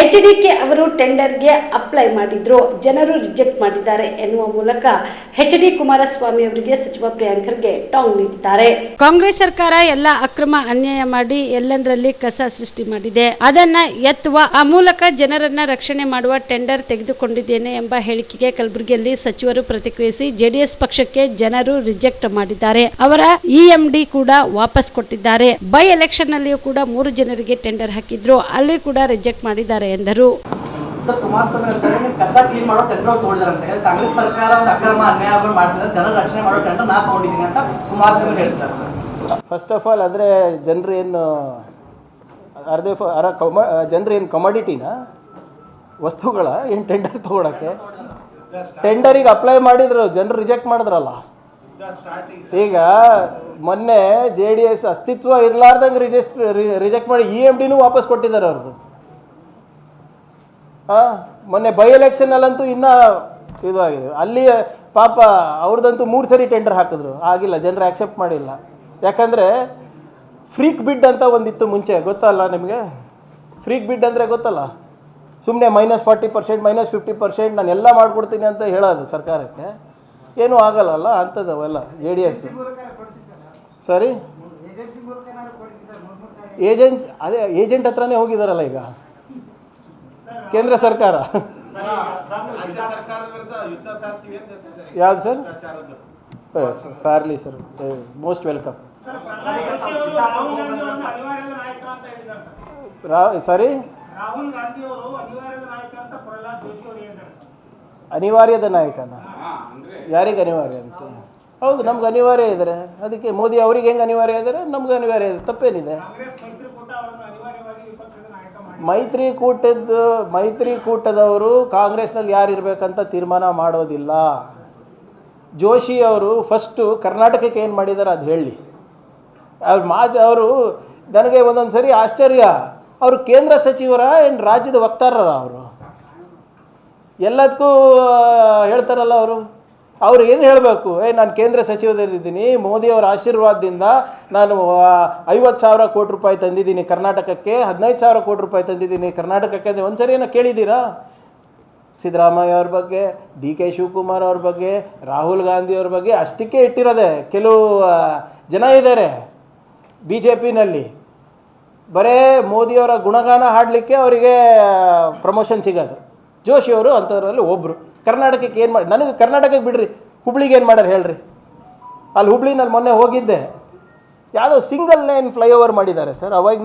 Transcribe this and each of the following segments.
HDK ಅವರು ಟೆಂಡರ್ಗೆ apply ಮಾಡಿದ್ರು. ಜನರು ರಿಜೆಕ್ಟ್ ಮಾಡಿದ್ದಾರೆ ಎನ್ನುವ ಮೂಲಕ ಎಚ್ ಡಿ ಕುಮಾರಸ್ವಾಮಿ ಅವರಿಗೆ ಸಚಿವ ಪ್ರಿಯಾಂಕರ್ಗೆ ಟಾಂಗ್ ನೀಡಿದ್ದಾರೆ. ಕಾಂಗ್ರೆಸ್ ಸರ್ಕಾರ ಎಲ್ಲ ಅಕ್ರಮ ಅನ್ಯಾಯ ಮಾಡಿ ಎಲ್ಲೆಂದರಲ್ಲಿ ಕಸ ಸೃಷ್ಟಿ ಮಾಡಿದೆ. ಅದನ್ನ ಎತ್ತುವ, ಆ ಮೂಲಕ ಜನರನ್ನ ರಕ್ಷಣೆ ಮಾಡುವ ಟೆಂಡರ್ ತೆಗೆದುಕೊಂಡಿದ್ದೇನೆ ಎಂಬ ಹೇಳಿಕೆಗೆ ಕಲಬುರಗಿಯಲ್ಲಿ ಸಚಿವರು ಪ್ರತಿಕ್ರಿಯಿಸಿ ಜೆಡಿಎಸ್ ಪಕ್ಷಕ್ಕೆ ಜನರು ರಿಜೆಕ್ಟ್ ಮಾಡಿದ್ದಾರೆ. ಅವರ ಇಎಂಡಿ ಕೂಡ ವಾಪಸ್ ಕೊಟ್ಟಿದ್ದಾರೆ. ಬೈ ಎಲೆಕ್ಷನ್ ನಲ್ಲಿಯೂ ಕೂಡ ಮೂರು ಜನರಿಗೆ ಟೆಂಡರ್ ಹಾಕಿದ್ರು. ಅಲ್ಲಿ ಕೂಡ ರಿಜೆಕ್ಟ್ ಮಾಡಿದ್ದಾರೆ. ಎಂದರು. ಸರ್ ಕುಮಾರಸ್ವಾಮಿ ಹೇಳ್ತಾರೆ ನೀವು ಕಸ ಕ್ಲೀನ್ ಮಾಡೋ ಟೆಂಡರ್ ತಗೊಂಡಿದ್ದಾರೆ ಅಂತ ಕಾಂಗ್ರೆಸ್ ಸರ್ಕಾರ ಒಂದು ಅಕ್ರಮ ಅನ್ಯಾಯಗಳು ಮಾಡ್ತಿದ್ದಾರೆ ಜನರ ರಕ್ಷಣೆ ಮಾಡೋ ಟೆಂಡರ್ ನಾ ತಗೊಂಡಿದ್ದೀನಿ ಅಂತ ಕುಮಾರಸ್ವಾಮಿ ಹೇಳ್ತಾರೆ ಫಸ್ಟ್ ಆಫ್ ಆಲ್ ಅಂದರೆ ಜನರು ಏನು ಅರ್ಧ ಫ ಅರ ಕಮ ಜನರು ಏನು ಕಮಾಡಿಟಿನ ವಸ್ತುಗಳ ಏನು ಟೆಂಡರ್ ತೊಗೊಳಕ್ಕೆ? ಟೆಂಡರಿಗೆ ಅಪ್ಲೈ ಮಾಡಿದ್ರು ಜನರು ರಿಜೆಕ್ಟ್ ಮಾಡಿದ್ರಲ್ಲ? ಈಗ ಮೊನ್ನೆ ಜೆ ಡಿ ಎಸ್ ಅಸ್ತಿತ್ವ ಇರಲಾರ್ದಂಗೆ ರಿಜೆಕ್ಟ್ ರಿಜೆಕ್ಟ್ ಮಾಡಿ ಇ ಎಂ ಡಿನೂ ವಾಪಸ್ ಕೊಟ್ಟಿದ್ದಾರೆ ಅವ್ರದ್ದು ಮೊನ್ನೆ ಬೈ ಎಲೆಕ್ಷನಲ್ಲಂತೂ ಇನ್ನೂ ಇದು ಆಗಿದೆ ಅಲ್ಲಿ ಪಾಪ ಅವ್ರದ್ದಂತೂ ಮೂರು ಸರಿ ಟೆಂಡರ್ ಹಾಕಿದ್ರು. ಆಗಿಲ್ಲ ಜನರು ಆಕ್ಸೆಪ್ಟ್ ಮಾಡಿಲ್ಲ. ಯಾಕಂದರೆ ಫ್ರೀಕ್ ಬಿಡ್ ಅಂತ ಒಂದಿತ್ತು ಮುಂಚೆ ಗೊತ್ತಲ್ಲ ನಿಮಗೆ? ಫ್ರೀಕ್ ಬಿಡ್ ಅಂದರೆ ಗೊತ್ತಲ್ಲ? ಸುಮ್ಮನೆ minus forty percent minus fifty percent ನಾನು ಎಲ್ಲ ಮಾಡಿಕೊಡ್ತೀನಿ ಅಂತ ಹೇಳೋದು ಸರ್ಕಾರಕ್ಕೆ. ಏನೂ ಆಗಲ್ಲಲ್ಲ ಅಂಥದ್ದವೆಲ್ಲ ಜೆ ಡಿ ಎಸ್ ಸರಿ? ಏಜೆನ್ಸಿ ಅದೇ ಏಜೆಂಟ್ ಹತ್ರನೇ ಹೋಗಿದ್ದಾರಲ್ಲ ಈಗ. ಕೇಂದ್ರ ಸರ್ಕಾರ. ಯಾವ್ದು ಸರ್? ಸಾರ್ಲಿ ಸರ್. ಮೋಸ್ಟ್ ವೆಲ್ಕಮ್ ರಾ ಸಾರಿ. ಅನಿವಾರ್ಯದ ನಾಯಕನ? ಯಾರಿಗೆ ಅನಿವಾರ್ಯ ಅಂತ? ಹೌದು, ನಮ್ಗೆ ಅನಿವಾರ್ಯ ಇದ್ದಾರೆ ಅದಕ್ಕೆ ಮೋದಿ ಅವ್ರಿಗೆ ಹೆಂಗೆ ಅನಿವಾರ್ಯ ಇದ್ದಾರೆ ನಮ್ಗೆ ಅನಿವಾರ್ಯ ಇದೆ. ತಪ್ಪೇನಿದೆ. ವಿಪಕ್ಷದ ಕೂಟದ ಮಾಡಿ ಮೈತ್ರಿಕೂಟದ, ಮೈತ್ರಿಕೂಟದವರು ಕಾಂಗ್ರೆಸ್ನಲ್ಲಿ ಯಾರು ಇರಬೇಕಂತ ತೀರ್ಮಾನ ಮಾಡೋದಿಲ್ಲ. ಜೋಶಿ ಅವರು ಫಸ್ಟು ಕರ್ನಾಟಕಕ್ಕೆ ಏನು ಮಾಡಿದ್ದಾರೆ ಅದು ಹೇಳಿ. ಅವ್ರ ಮಾತು ಅವರು ನನಗೆ ಒಂದೊಂದು ಸರಿ ಆಶ್ಚರ್ಯ. ಅವರು ಕೇಂದ್ರ ಸಚಿವರ ಏನು ರಾಜ್ಯದ ವಕ್ತಾರರ ಅವರು? ಎಲ್ಲದಕ್ಕೂ ಹೇಳ್ತಾರಲ್ಲ ಅವರು. ಅವ್ರು ಏನು ಹೇಳಬೇಕು? ಏ, ನಾನು ಕೇಂದ್ರ ಸಚಿವದಲ್ಲಿದ್ದೀನಿ ಮೋದಿಯವರ ಆಶೀರ್ವಾದದಿಂದ ನಾನು ಐವತ್ತು ಸಾವಿರ ಕೋಟಿ ರೂಪಾಯಿ ತಂದಿದ್ದೀನಿ ಕರ್ನಾಟಕಕ್ಕೆ, ಹದಿನೈದು ಸಾವಿರ ಕೋಟಿ ರೂಪಾಯಿ ತಂದಿದ್ದೀನಿ ಕರ್ನಾಟಕಕ್ಕೆ ಅಂದರೆ ಒಂದು ಸರಿ ಏನೋ ಕೇಳಿದ್ದೀರಾ? ಸಿದ್ದರಾಮಯ್ಯ ಅವ್ರ ಬಗ್ಗೆ, ಡಿ ಕೆ ಶಿವಕುಮಾರ್ ಅವ್ರ ಬಗ್ಗೆ, ರಾಹುಲ್ ಗಾಂಧಿ ಅವ್ರ ಬಗ್ಗೆ ಅಷ್ಟಕ್ಕೆ ಇಟ್ಟಿರೋದೆ. ಕೆಲವು ಜನ ಇದ್ದಾರೆ ಬಿ ಜೆ ಪಿನಲ್ಲಿ ಬರೇ ಮೋದಿಯವರ ಗುಣಗಾನ ಹಾಡಲಿಕ್ಕೆ ಅವರಿಗೆ ಪ್ರಮೋಷನ್ ಸಿಗೋದು. ಜೋಶಿ ಅವರು ಅಂಥವ್ರಲ್ಲಿ ಒಬ್ಬರು ಕರ್ನಾಟಕಕ್ಕೆ ಏನು ಮಾಡಿ ನನಗೆ ಕರ್ನಾಟಕಕ್ಕೆ ಬಿಡ್ರಿ, ಹುಬ್ಳಿಗೆ ಏನು ಮಾಡ್ಯಾರ ಹೇಳ್ರಿ. ಅಲ್ಲಿ ಹುಬ್ಳಿನಲ್ಲಿ ಮೊನ್ನೆ ಹೋಗಿದ್ದೆ. ಯಾವುದೋ ಸಿಂಗಲ್ ಲೈನ್ ಫ್ಲೈಓವರ್ ಮಾಡಿದ್ದಾರೆ ಸರ್, ಅವಾಗ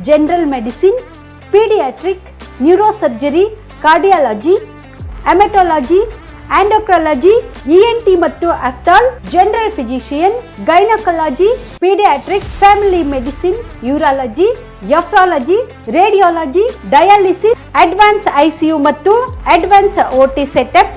general medicine paediatric neuro surgery cardiology haematology endocrinology ENT ಮತ್ತು ophthal general physician gynaecology paediatric family medicine urology nephrology radiology dialysis advance ICU ಮತ್ತು ಅಡ್ವಾನ್ಸ್ ಓಟಿ ಸೆಟಪ್